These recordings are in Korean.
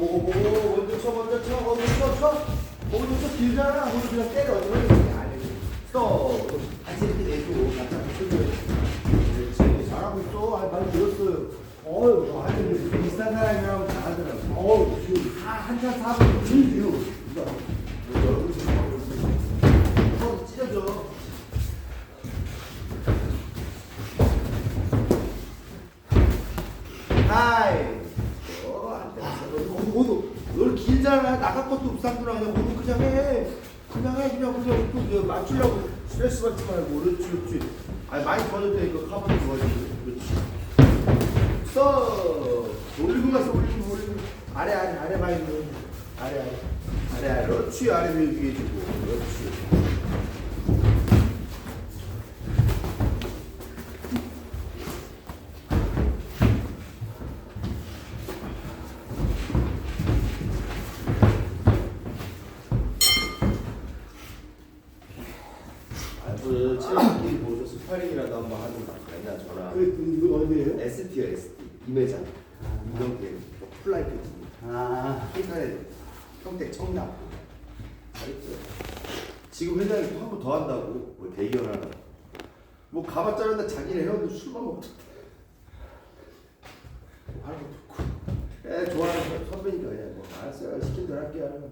오오오 먼저 쳐 먼저 쳐 거기 쳐 쳐. 거기 쳐 길잖아. 거기 그냥 때려. 그러면 아니 스톱. 같이 이렇게 내고 붙여줘. 그렇지. 잘하고 있어. 아 많이 늘었어요. 어유 아주 비슷한 사람이랑 잘하더라고. 어우 지금 한- 한참 사고 지금 널 길잖아. 나갈 것도 없상구나. 그냥 너도 그냥 해. 그냥 해. 그냥, 그냥, 또, 맞추려고 스트레스 받지 말고. 그렇지, 그렇지. 아니, 많이 터졌다니까. 카본도 좋아지고. 그렇지. 써. 올리고 갔어, 올리고, 올리고. 아래, 아래, 아래 많이. 아래, 아래. 아래, 아래. 그렇지. 아래 위에 위에 주고. 그렇지. 아, 그 체력이 뭐죠? 스파링이라도 한번 하는 거 아니야? 전화. 그, 그, 이거 어디에요? ST요, ST. 이매장. 이명태. 플라이트. 아, 한칸에 평택 청담. 잘했죠. 지금 회장이 또 한 번 더 한다고. 뭐 대기열 하나. 뭐 가봤자는데 자기네 회원도 술만 먹고. 뭐 하는 것도 없고. 에 좋아하는 선배니까 그냥 뭐 알았어요. 시킨 대로 할게요.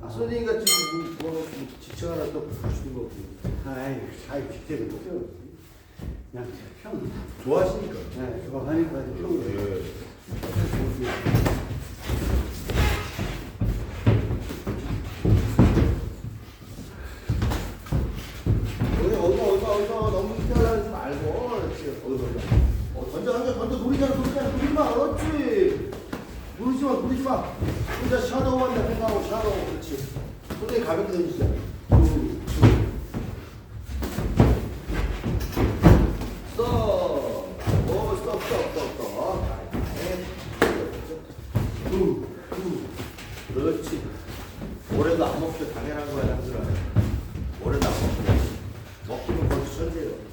아, 선생님과 지금 뭐, 뭐 지청 하나 또 주시는 거고. 아이, 아이 빅테를 못 해요. 그냥 평. 좋아하시니까. 네, 좋아하니까 평. 예. 어디 어디가 어디가 어디가 너무 힘들어하지 말고 그렇지 어디 어디 어, 던져 던져 던져 노리잖아 노리잖아 노리지 마 그렇지 누르지 마 누르지 마 혼자 샤도우 한다 생각하고 샤도우 그렇지 손에 가볍게 던지자 그렇지. 올해도 안 먹게 당연한 거야 남들아 올해도 안 먹게 먹기는 벌써 천재예요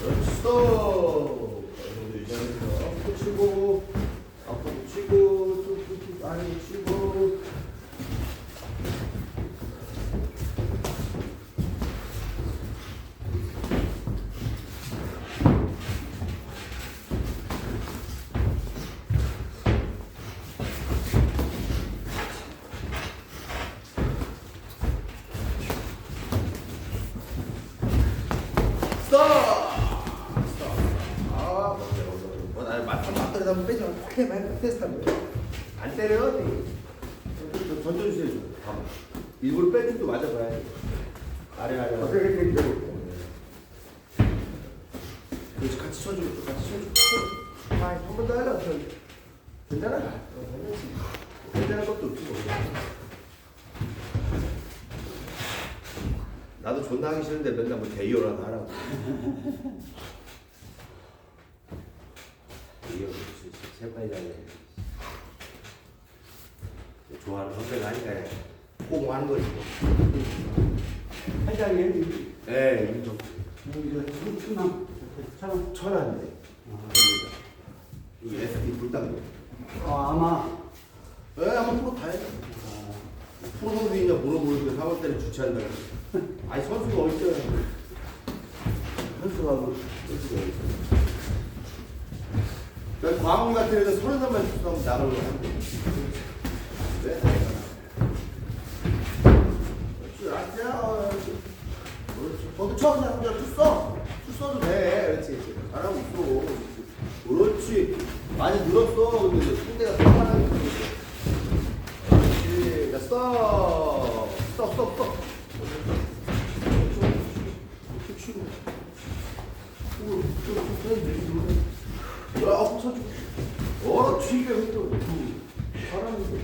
그렇지 스톱 어느 유지하면서 또 치고 앞으로 치고 툭툭툭 아래 치고 스톱! 스톱! 아, 뭔데, 뭔데. 뭐, 나 맞다, 맞다, 한번 빼지 확 해봐, 해봐, 테스트 한 번. 안 때려, 네. 좀 던져주세요, 좀. 봐봐. 일부러 빼는 또 맞아봐야 돼. 아래, 아래, 아래. 어떻게 되는 그렇지, 같이 쳐주고, 또 같이 쳐주고. 아, 한번더 하려, 저. 괜찮아. 어, 괜찮지. 괜찮은 것도 없지, 뭐. 나도 존나 하기 싫은데 맨날 뭐 대이어라도 하라고. 대이어 세판이잖아요. 좋아하는 선배가 하니까 꼭 하는 거지. 뭐. 회장님, 예, 인정. 참. 천안인데. 아, 여기 SD 불닭. 어, 아마. 예, 한번 프로 다 해. 어, 프로 선수이냐 물어보는데 3월 때는 주최한다. 아니 선수가 어딨어요. 선수가 뭐 선수가 어딨어. 그러니까 광원 같은 애는 서른 살만 출소하면 나가려고? 그렇지. 너도 처음 나온 줄 출소. 출소도 돼. 그렇지, 그렇지. 잘하고. 그렇지. 많이 늘었어. 근데 상대가 더 하나는 그렇지. 자, 스톱. 스톱, 스톱, 스톱. 이렇게 치고. 오, 저, 저, 저, 저, 저. 야, 어, 쳐줘. 어, 튀겨, 또. 사람인데.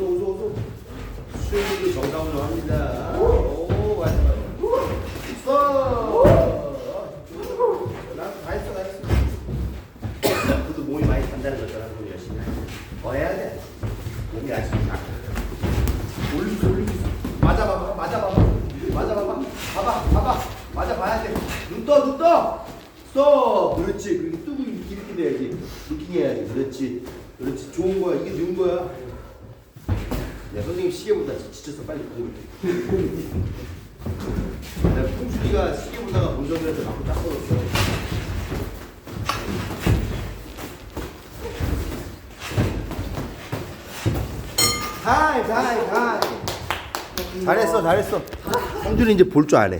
오조 오조 오조 수영도 정답으로 합니다. 오 맞아 맞아 나다 했어 다 했어. 그것도 몸이 많이 간다는 거잖아 그럼 열심히 어 해야 돼. 몸이 아직 다. 올리고 올리고 맞아 봐봐 맞아 봐봐. 맞아 봐봐. 봐봐 봐봐. 맞아 봐야 돼눈떠눈떠. 스톱 그렇지. 그렇게 뜨고 이렇게 돼야지. 루킹 해야지. 그렇지. 그렇지. 좋은 거야. 이게 는 거야. 야 선생님 시계 보다 지쳐서 빨리 내가 풍수기가 시계 보다가 본전에서 나고 딱 하이 잘했어 잘했어. 성준이 이제 볼 줄 아네